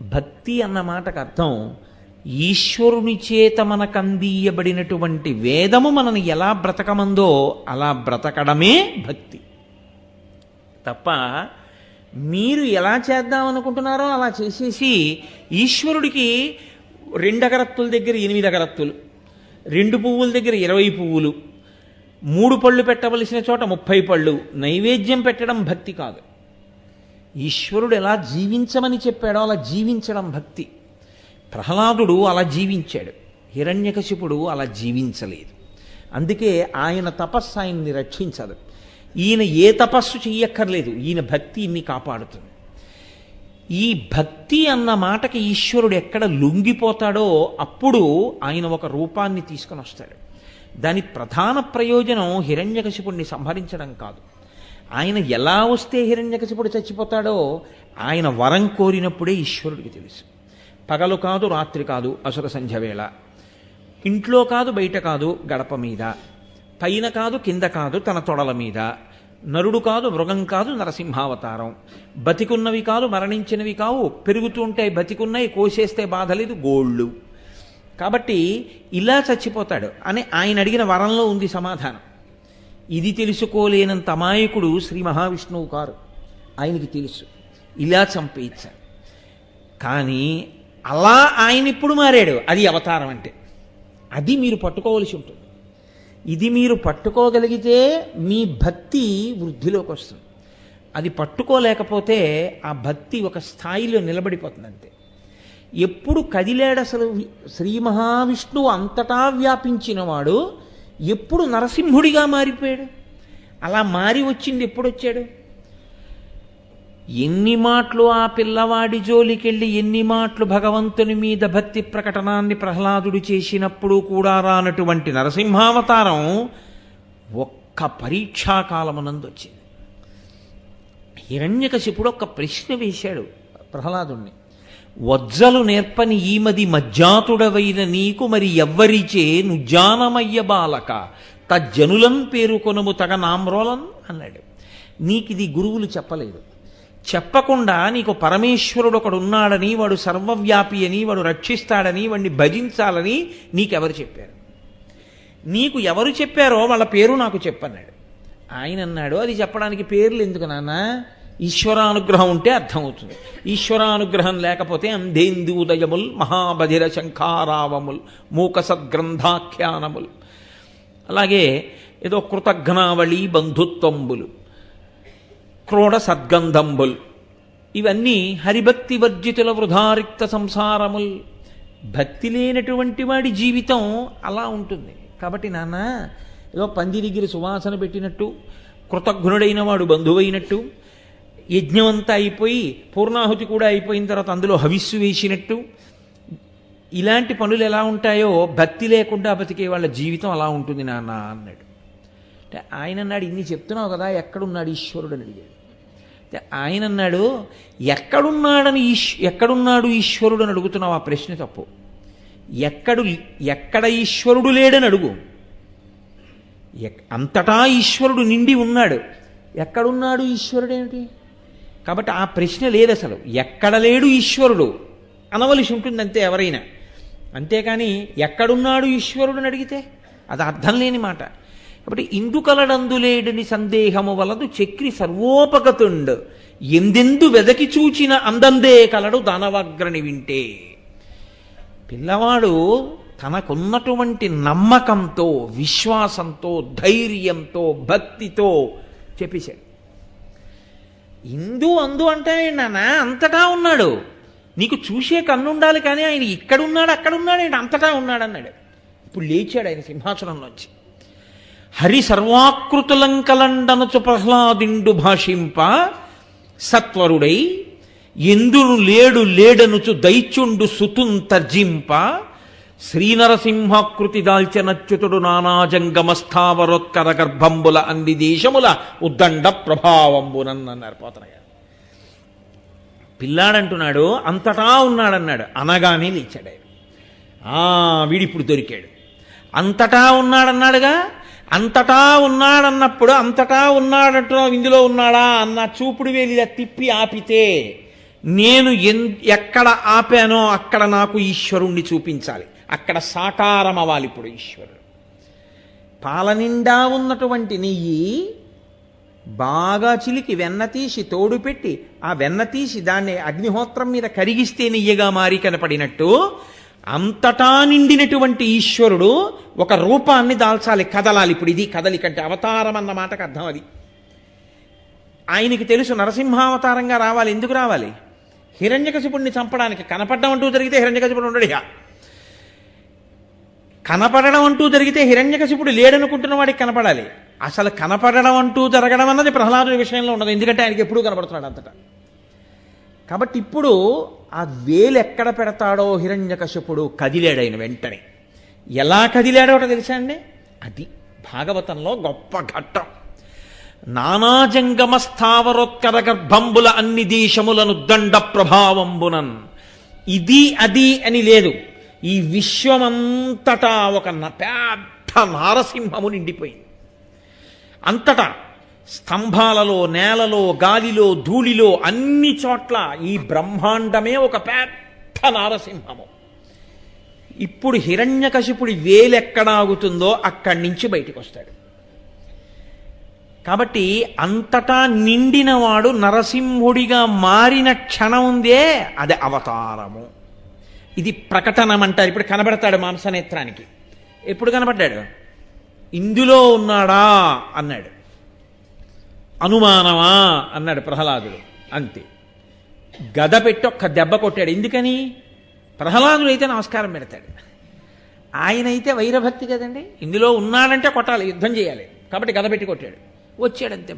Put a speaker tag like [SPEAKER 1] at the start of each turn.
[SPEAKER 1] భక్తి అన్న మాటకు అర్థం ఈశ్వరుని చేత మనకు అందియబడినటువంటి వేదము మనని ఎలా బ్రతకమందో అలా బ్రతకడమే భక్తి. తప్ప మీరు ఎలా చేద్దాం అనుకుంటున్నారో అలా చేసేసి ఈశ్వరుడికి రెండు అగరత్తుల దగ్గర ఎనిమిది అగరత్తులు రెండు పువ్వుల దగ్గర ఇరవై పువ్వులు మూడు పళ్ళు పెట్టవలసిన చోట ముప్పై పళ్ళు నైవేద్యం పెట్టడం భక్తి కాదు. ఈశ్వరుడు ఎలా జీవించమని చెప్పాడో అలా జీవించడం భక్తి. ప్రహ్లాదుడు అలా జీవించాడు. హిరణ్యకశిపుడు అలా జీవించలేదు. అందుకే ఆయన తపస్సు ఆయన్ని రక్షించదు. ఈయన ఏ తపస్సు చెయ్యక్కర్లేదు. ఈయన భక్తి ఇన్ని కాపాడుతుంది. ఈ భక్తి అన్న మాటకి ఈశ్వరుడు ఎక్కడ లొంగిపోతాడో అప్పుడు ఆయన ఒక రూపాన్ని తీసుకొని వస్తాడు. దాని ప్రధాన ప్రయోజనం హిరణ్యకశిపుణ్ణి సంహరించడం కాదు. ఆయన ఎలా వస్తే హిరణ్యకశిపుడు చచ్చిపోతాడో ఆయన వరం కోరినప్పుడే ఈశ్వరుడికి తెలుసు. పగలు కాదు రాత్రి కాదు అసుర సంధ్య వేళ. ఇంట్లో కాదు బయట కాదు గడప మీద. పైన కాదు కింద కాదు తన తొడల మీద. నరుడు కాదు మృగం కాదు నరసింహావతారం. బతికున్నవి కాదు మరణించినవి కావు. పెరుగుతుంటే బతికున్నాయి కోసేస్తే బాధ లేదు గోళ్ళు. కాబట్టి ఇలా చచ్చిపోతాడు అని ఆయన అడిగిన వరంలో ఉంది సమాధానం. ఇది తెలుసుకోలేనంత అమాయకుడు శ్రీ మహావిష్ణువు కారు ఆయనకి తెలుసు. ఇలా చంపేయించారు. కానీ అలా ఆయన ఇప్పుడు మారాడు? అది అవతారం అంటే. అది మీరు పట్టుకోవలసి ఉంటుంది. ఇది మీరు పట్టుకోగలిగితే మీ భక్తి వృద్ధిలోకి వస్తుంది. అది పట్టుకోలేకపోతే ఆ భక్తి ఒక స్థాయిలో నిలబడిపోతుంది అంతే. ఎప్పుడు కదిలాడు అసలు శ్రీ మహావిష్ణువు అంతటా వ్యాపించినవాడు ఎప్పుడు నరసింహుడిగా మారిపోయాడు? అలా మారి వచ్చింది ఎప్పుడు వచ్చాడు ఎన్ని మాటలు ఆ పిల్లవాడి జోలికెళ్ళి ఎన్ని మాటలు భగవంతుని మీద భక్తి ప్రకటనాన్ని ప్రహ్లాదుడు చేసినప్పుడు కూడా రానటువంటి నరసింహావతారం ఒక్క పరీక్షాకాలమునందు వచ్చింది హిరణ్యకశిపుడు ఒక ప్రశ్న వేశాడు ప్రహ్లాదుణ్ణి. వజ్జలు నేర్పని ఈమది మజ్జాతుడవైన నీకు మరి ఎవ్వరిచే నుజ్జానమయ్య బాలక. తజ్జనులం పేరుకొనము తగ నామ్రోలం అన్నాడు. నీకిది గురువులు చెప్పలేదు. చెప్పకుండా నీకు పరమేశ్వరుడు ఒకడు ఉన్నాడని వాడు సర్వవ్యాపి అని వాడు రక్షిస్తాడని వాడిని భజించాలని నీకెవరు చెప్పారు? నీకు ఎవరు చెప్పారో వాళ్ళ పేరు నాకు చెప్పన్నాడు. ఆయన అన్నాడు అది చెప్పడానికి పేర్లు ఎందుకు నాన్న? ఈశ్వరానుగ్రహం ఉంటే అర్థమవుతుంది. ఈశ్వరానుగ్రహం లేకపోతే అంధేందూదయముల్ మహాబధిర శంఖారావముల్ మూక సద్గ్రంథాఖ్యానముల్ అలాగే ఏదో కృతఘ్నావళి బంధుత్వంబులు క్రోడ సద్గంధంబుల్ ఇవన్నీ హరిభక్తి వర్జితుల వృధారిక్త సంసారముల్. భక్తి లేనటువంటి వాడి జీవితం అలా ఉంటుంది. కాబట్టి నాన్న ఏదో పంది దగ్గర సువాసన పెట్టినట్టు కృతజ్ఞుడైన వాడు బంధువైనట్టు యజ్ఞమంతా అయిపోయి పూర్ణాహుతి కూడా అయిపోయిన తర్వాత అందులో హవిస్సు వేసినట్టు. ఇలాంటి పనులు ఎలా ఉంటాయో భక్తి లేకుండా బతికే వాళ్ళ జీవితం అలా ఉంటుంది నాన్న అన్నాడు. అంటే ఆయన అన్నాడు ఇన్ని చెప్తున్నావు కదా ఎక్కడున్నాడు ఈశ్వరుడు? అని అడిగాడు. అంటే ఆయన అన్నాడు ఎక్కడున్నాడని ఈశ్ ఎక్కడున్నాడు ఈశ్వరుడు? అని అడుగుతున్నావు ఆ ప్రశ్న తప్పు. ఎక్కడు ఎక్కడ ఈశ్వరుడు లేడని అడుగు. ఎక్- అంతటా ఈశ్వరుడు నిండి ఉన్నాడు. ఎక్కడున్నాడు ఈశ్వరుడు ఏమిటి? కాబట్టి ఆ ప్రశ్న లేదు అసలు. ఎక్కడ లేడు ఈశ్వరుడు? అనవలసి ఉంటుంది అంతే ఎవరైనా. అంతేకాని ఎక్కడున్నాడు ఈశ్వరుడు అని అడిగితే అది అర్థం లేని మాట. కాబట్టి ఇందుకలడందులేడని సందేహము వలదు చక్రి సర్వోపగతుండు. ఎందెందు వెదకి చూచిన అందందే కలడు దానవాగ్రని వింటే. పిల్లవాడు తనకున్నటువంటి నమ్మకంతో విశ్వాసంతో ధైర్యంతో భక్తితో చెప్పేశాడు. ఇందు అందు అంటే నాన్న అంతటా ఉన్నాడు. నీకు చూసే కన్నుండాలి కానీ ఆయన ఇక్కడున్నాడు అక్కడున్నాడు ఆయన అంతటా ఉన్నాడు అన్నాడు. ఇప్పుడు లేచాడు ఆయన సింహాసనంలోంచి హరి సర్వాకృతులంకలండనచు ప్రహ్లాదిండు భాషింప సత్వరుడై ఎందును లేడు లేడనుచు దైత్యుండు సుతున్ తర్జింప శ్రీనరసింహకృతి దాల్చనచ్యుతుడు నానాజంగమస్థావరోత్కర గర్భంబుల అన్ని దేశముల ఉద్దండ ప్రభావంబునన్నారు పోతన గారు పిల్లాడంటున్నాడు అంతటా ఉన్నాడన్నాడు అనగానే లేచాడు ఆయన ఆ వీడిప్పుడు దొరికాడు అంతటా ఉన్నాడన్నాడుగా అంతటా ఉన్నాడన్నప్పుడు అంతటా ఉన్నాడంటున్నావు ఇందులో ఉన్నాడా అన్న చూపుడు వేలి తిప్పి ఆపితే నేను ఎన్ ఎక్కడ ఆపానో అక్కడ నాకు ఈశ్వరుణ్ణి చూపించాలి అక్కడ సాకారం అవ్వాలి ఇప్పుడు ఈశ్వరుడు. పాలనిండా ఉన్నటువంటి నెయ్యి బాగా చిలికి వెన్న తీసి తోడు పెట్టి ఆ వెన్న తీసి దాన్ని అగ్నిహోత్రం మీద కరిగిస్తే నెయ్యగా మారి కనపడినట్టు అంతటా నిండినటువంటి ఈశ్వరుడు ఒక రూపాన్ని దాల్చాలి కదలాలి. ఇప్పుడు ఇది కదలికంటే అవతారం అన్న మాటకు అర్థం అది. ఆయనకి తెలుసు నరసింహావతారంగా రావాలి. ఎందుకు రావాలి? హిరణ్యకశిపుణ్ణి చంపడానికి కనపడ్డం అంటూ జరిగితే హిరణ్యకశిపుడు ఉండడు కనపడడం అంటూ జరిగితే హిరణ్యకశిపుడు లేడనుకుంటున్న వాడికి కనపడాలి. అసలు కనపడడం అంటూ జరగడం అన్నది ప్రహ్లాదుడి విషయంలో ఉండదు. ఎందుకంటే ఆయనకి ఎప్పుడూ కనపడుతున్నాడు అంతటా. కాబట్టి ఇప్పుడు ఆ వేలు ఎక్కడ పెడతాడో హిరణ్యకశిపుడు కదిలాడు ఆయన వెంటనే. ఎలా కదిలాడో తెలుసా అండి? అది భాగవతంలో గొప్ప ఘట్టం. నానాజంగమ స్థావరోత్కర గర్భంబుల అన్ని దేశములను దండ ప్రభావంబునన్ ఇది అది అని లేదు. ఈ విశ్వమంతటా ఒక పెద్ద నారసింహము నిండిపోయింది. అంతటా స్తంభాలలో నేలలో గాలిలో ధూళిలో అన్ని చోట్ల ఈ బ్రహ్మాండమే ఒక పెద్ద నారసింహము. ఇప్పుడు హిరణ్యకశిపుడి వేలెక్కడ ఆగుతుందో అక్కడి నుంచి బయటకు వస్తాడు కాబట్టి అంతటా నిండినవాడు నరసింహుడిగా మారిన క్షణం ఉందే అది అవతారము. ఇది ప్రకటనం అంటారు. ఇప్పుడు కనబడతాడు మాంసనేత్రానికి. ఎప్పుడు కనబడ్డాడు? ఇందులో ఉన్నాడా? అన్నాడు. అనుమానమా? అన్నాడు ప్రహ్లాదుడు. అంతే. గద పెట్టి ఒక్క దెబ్బ కొట్టాడు. ఎందుకని? ప్రహ్లాదుడు అయితే నమస్కారం పెడతాడు. ఆయన అయితే వైరభక్తి కదండి. ఇందులో ఉన్నాడంటే కొట్టాలి యుద్ధం చేయాలి. కాబట్టి గద పెట్టి కొట్టాడు. వచ్చాడంతే